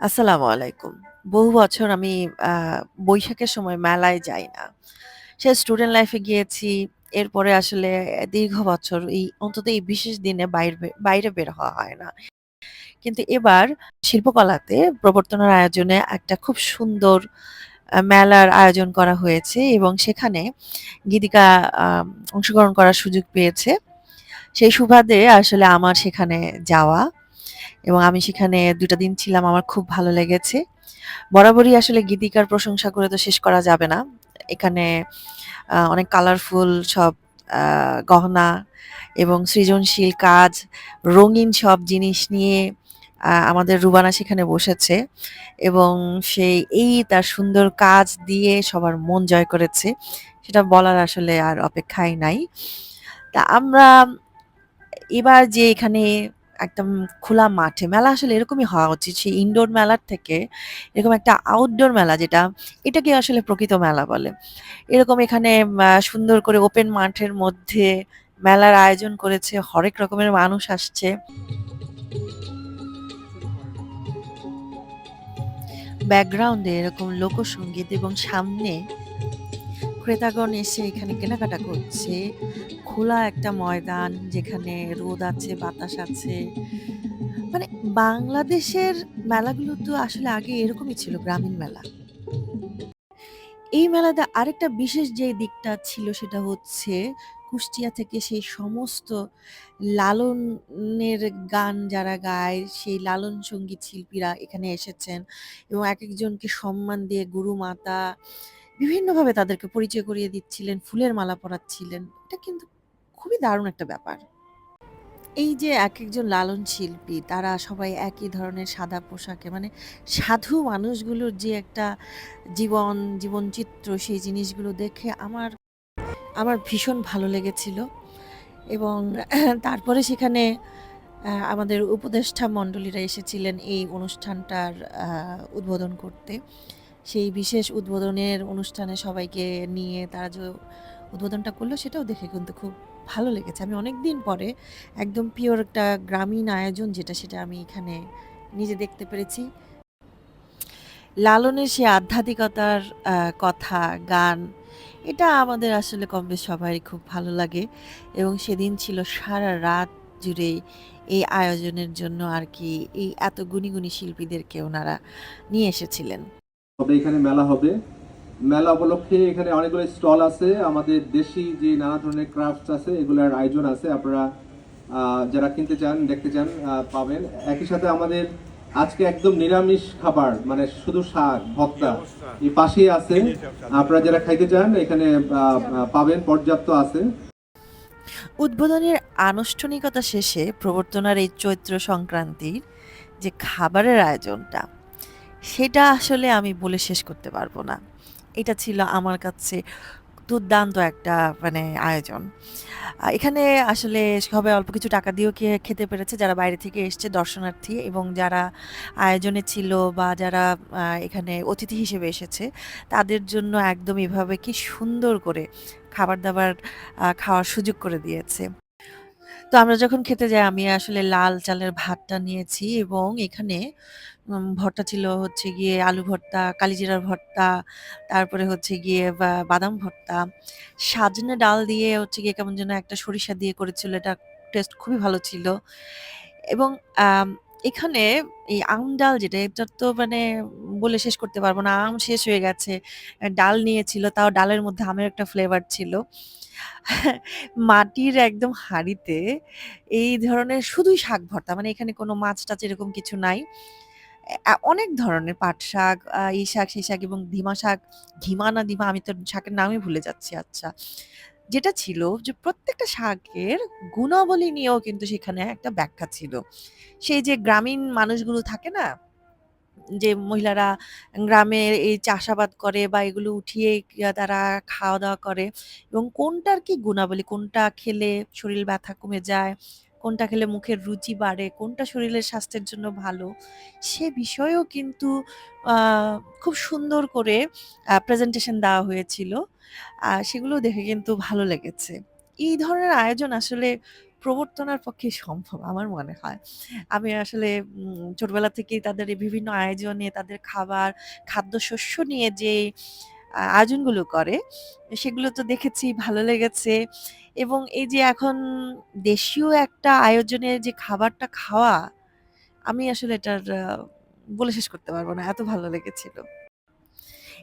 আসসালামু আলাইকুম। বহু বছর আমি বৈশাখের সময় মেলায় যাই না। সে স্টুডেন্ট লাইফে গিয়েছি। এরপরে আসলে দীর্ঘ বছর এই, অন্তত এই বিশেষ দিনে বাইর বাইরে বের হওয়া হয় না। কিন্তু এবার শিল্পকলাতে প্রবর্তনার আয়োজনে একটা খুব সুন্দর মেলার আয়োজন করা হয়েছে এবং সেখানে গীতিকা অংশগ্রহণ করার সুযোগ পেয়েছে। সেই সুবাদে আসলে আমার সেখানে যাওয়া এবং আমি সেখানে ২ টা দিন ছিলাম। আমার খুব ভালো লেগেছে। বরাবরই আসলে গীতিকার প্রশংসা করে তো শেষ করা যাবে না। এখানে অনেক কালারফুল সব গহনা এবং সৃজনশীল কাজ, রঙিন সব জিনিস নিয়ে আমাদের রুবানা সেখানে বসেছে এবং সেই এই তার সুন্দর কাজ দিয়ে সবার মন জয় করেছে। সেটা বলার আসলে আর অপেক্ষাই নাই। তা আমরা এবার যে এখানে একদম খোলা মাঠে মেলা আসলে এরকমই হওয়া উচিত। সেই ইনডোর মেলার থেকে এরকম একটা আউটডোর মেলা যেটা, এটাকে আসলে প্রকৃত মেলা বলে। এরকম এখানে সুন্দর করে ওপেন মাঠের মধ্যে মেলার আয়োজন করেছে। হরেক রকমের মানুষ আসছে। ব্যাকগ্রাউন্ডে এরকম লোকসঙ্গীত এবং সামনে ক্রেতাগণ এসে এখানে কেনাকাটা করছে। খোলা একটা ময়দান যেখানে রোদ আছে, বাতাস আছে। মানে বাংলাদেশের মেলাগুলো তো আসলে আগে এরকমই ছিল গ্রামীণ মেলা। এই মেলাতে আরেকটা বিশেষ যে দিকটা ছিল সেটা হচ্ছে কুষ্টিয়া থেকে সেই সমস্ত লালনের গান যারা গায়, সেই লালন সংগীত শিল্পীরা এখানে এসেছেন এবং এক একজনকে সম্মান দিয়ে গুরুমাতা বিভিন্নভাবে তাদেরকে পরিচয় করিয়ে দিচ্ছিলেন, ফুলের মালা পরাচ্ছিলেন। এটা কিন্তু খুবই দারুণ একটা ব্যাপার। এই যে এক একজন লালন শিল্পী তারা সবাই একই ধরনের সাদা পোশাকে মানে সাধু মানুষগুলোর যে একটা জীবন, জীবনচিত্র সেই জিনিসগুলো দেখে আমার আমার ভীষণ ভালো লেগেছিল এবং তারপরে সেখানে আমাদের উপদেষ্টা মণ্ডলীরা এসেছিলেন এই অনুষ্ঠানটার উদ্বোধন করতে। সেই বিশেষ উদ্বোধনের অনুষ্ঠানে সবাইকে নিয়ে তারা যে উদ্বোধনটা করল সেটাও দেখে কিন্তু খুব ভালো লেগেছে। আমি অনেকদিন পরে একদম পিওর একটা গ্রামীণ আয়োজন যেটা সেটা আমি এখানে নিজে দেখতে পেরেছি। লালনের সেই আধ্যাত্মিকতার কথা, গান এটা আমাদের আসলে কম বেশ সবারই খুব ভালো লাগে এবং সেদিন ছিল সারারাত জুড়ে এই আয়োজনের জন্য আর কি এই এত গুণী, গুণী শিল্পীদেরকে ওনারা নিয়ে এসেছিলেন। তবে এখানে মেলা হবে। মেলা উপলক্ষে এখানে অনেকগুলো স্টল আছে। আমাদের দেশি যে নানা ধরনের ক্রাফটস আছে এগুলার আয়োজন আছে। আপনারা যারা কিনতে চান, দেখতে চান পাবেন। একই সাথে আমাদের আজকে একদম নিরামিষ খাবার মানে শুধু শাক, ভর্তা এই পাশেই আছে। আপনারা যারা খাইতে চান এখানে পাবেন পর্যাপ্ত আছে। উদ্বোধনের আনুষ্ঠানিকতা শেষে প্রবর্তনার এই চৈত্র সংক্রান্তির যে খাবারের আয়োজনটা, সেটা আসলে আমি বলে শেষ করতে পারব না। এটা ছিল আমার কাছে দুর্দান্ত একটা মানে আয়োজন। এখানে আসলে সবাই অল্প কিছু টাকা দিয়েও কে খেতে পেরেছে যারা বাইরে থেকে এসছে দর্শনার্থী এবং যারা আয়োজনে ছিল বা যারা এখানে অতিথি হিসেবে এসেছে, তাদের জন্য একদম এভাবে কি সুন্দর করে খাবার-দাবার খাওয়ার সুযোগ করে দিয়েছে। তো আমরা যখন খেতে যাই আমি আসলে লাল চালের ভাতটা নিয়েছি এবং এখানে ভর্তা ছিল হচ্ছে গিয়ে আলু ভর্তা, কালিজিরার ভর্তা, তারপরে হচ্ছে গিয়ে বাদাম ভর্তা। সাজনে ডাল দিয়ে হচ্ছে গিয়ে কেমন যেন একটা সরিষা দিয়ে করেছিল। এটা টেস্ট খুবই ভালো ছিল। এবং এখানে এই আম ডাল যেটা এটা তো মানে বলে শেষ করতে পারব না। আম শেষ হয়ে গেছে। ডাল নিয়েছিল তাও ডালের মধ্যে আমের একটা ফ্লেভার ছিল। মাটির একদম হাঁড়িতে এই ধরনের শুধুই শাক ভর্তা। মানে এখানে কোনো মাছ-টাছ এরকম কিছু নাই। অনেক ধরনের পাট শাক, আ এই শাক, সেই শাক এবং ধিমা শাক, ধিমা না দিমা আমি তো শাকের নামই ভুলে যাচ্ছি আচ্ছা। যেটা ছিল যে প্রত্যেকটা শাকের গুণাবলী নিয়েও কিন্তু সেখানে একটা ব্যাখ্যা ছিল। সেই যে গ্রামীণ মানুষগুলো থাকে না? যে মহিলারা গ্রামে এই চাষাবাদ করে বা এগুলো উঠিয়ে তারা খাওয়া-দাওয়া করে এবং কোনটার কি গুণাবলী, কোনটা খেলে শরীর ব্যথা কমে যায়, কোনটা খেলে মুখের রুচি বাড়ে, কোনটা শরীরের স্বাস্থ্যের জন্য ভালো, সে বিষয়েও কিন্তু খুব সুন্দর করে প্রেজেন্টেশন দেওয়া হয়েছিল। সেগুলো দেখে কিন্তু ভালো লেগেছে। এই ধরনের আয়োজন আসলে প্রবর্তনের পক্ষে সম্ভব আমার মনে হয়। আমি আসলে ছোটবেলা থেকেই তাদের বিভিন্ন আয়োজনে তাদের খাবার, খাদ্যশস্য নিয়ে যে আয়োজনগুলো করে, সেগুলো তো দেখেছি, ভালো লেগেছে এবং এই যে এখন দেশীয় একটা আয়োজনে যে খাবারটা খাওয়া, আমি আসলে এটার বলে শেষ করতে পারব না। এত ভালো লেগেছিল।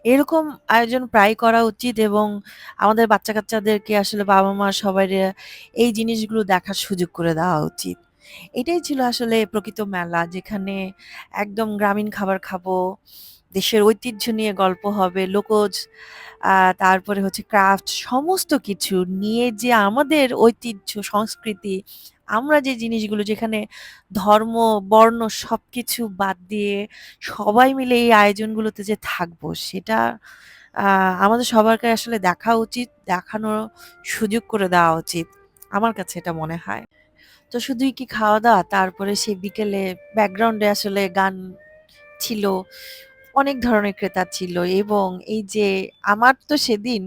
এরকম আয়োজন প্রায়ই করা উচিত এবং আমাদের বাচ্চা-কাচ্চাদেরকে আসলে বাবা-মা সবাইরে এই জিনিসগুলো দেখার সুযোগ করে দেওয়া উচিত। এটাই ছিল আসলে প্রকৃত মেলা যেখানে একদম গ্রামীণ খাবার খাব, দেশের ঐতিহ্য নিয়ে গল্প হবে, লোকজ তারপরে হচ্ছে ক্রাফট সমস্ত কিছু নিয়ে যে আমাদের ঐতিহ্য, সংস্কৃতি, আমরা যে জিনিসগুলো যেখানে ধর্ম, বর্ণ সব কিছু বাদ দিয়ে সবাই মিলে এই আয়োজনগুলোতে যে থাকব সেটা আমাদের সবারকে আসলে দেখা উচিত, দেখানোর সুযোগ করে দেওয়া উচিত। আমার কাছে এটা মনে হয়। তো শুধুই কি খাওয়া-দাওয়া, তারপরে সেই বিকেলে ব্যাকগ্রাউন্ডে আসলে গান ছিল, অনেক ধরনের ক্রেতা ছিল এবং এই যে আমার তো সেদিন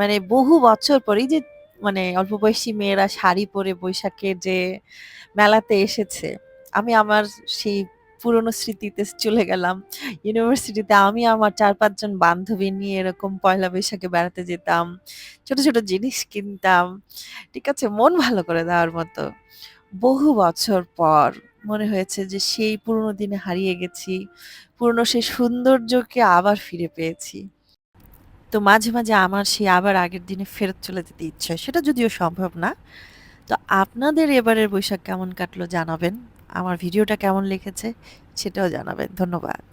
মানে বহু বছর পর যে মানে অল্প বয়সী মেয়েরা শাড়ি পরে বৈশাখের যে মেলাতে এসেছে, আমি আমার সেই পুরনো স্মৃতিতে চলে গেলাম। ইউনিভার্সিটিতে আমি আমার ৪-৫ জন বান্ধবী নিয়ে এরকম পয়লা বৈশাখে বেড়াতে যেতাম। ছোট, ছোট জিনিস কিনতাম। ঠিক আছে? মন ভালো করে দেওয়ার মতো। বহু বছর পর মনে হয়েছে যে সেই পুরনো দিনে হারিয়ে গেছি। পুরনো সেই সৌন্দর্যকে আবার ফিরে পেয়েছি। তো মাঝে, মাঝে আমার সেই আবার আগের দিনে ফেরত চলে যেতে ইচ্ছে। সেটা যদিও সম্ভব না। তো আপনাদের এবারের বৈশাখ কেমন কাটলো জানাবেন। আমার ভিডিওটা কেমন লিখেছে সেটাও জানাবেন। ধন্যবাদ।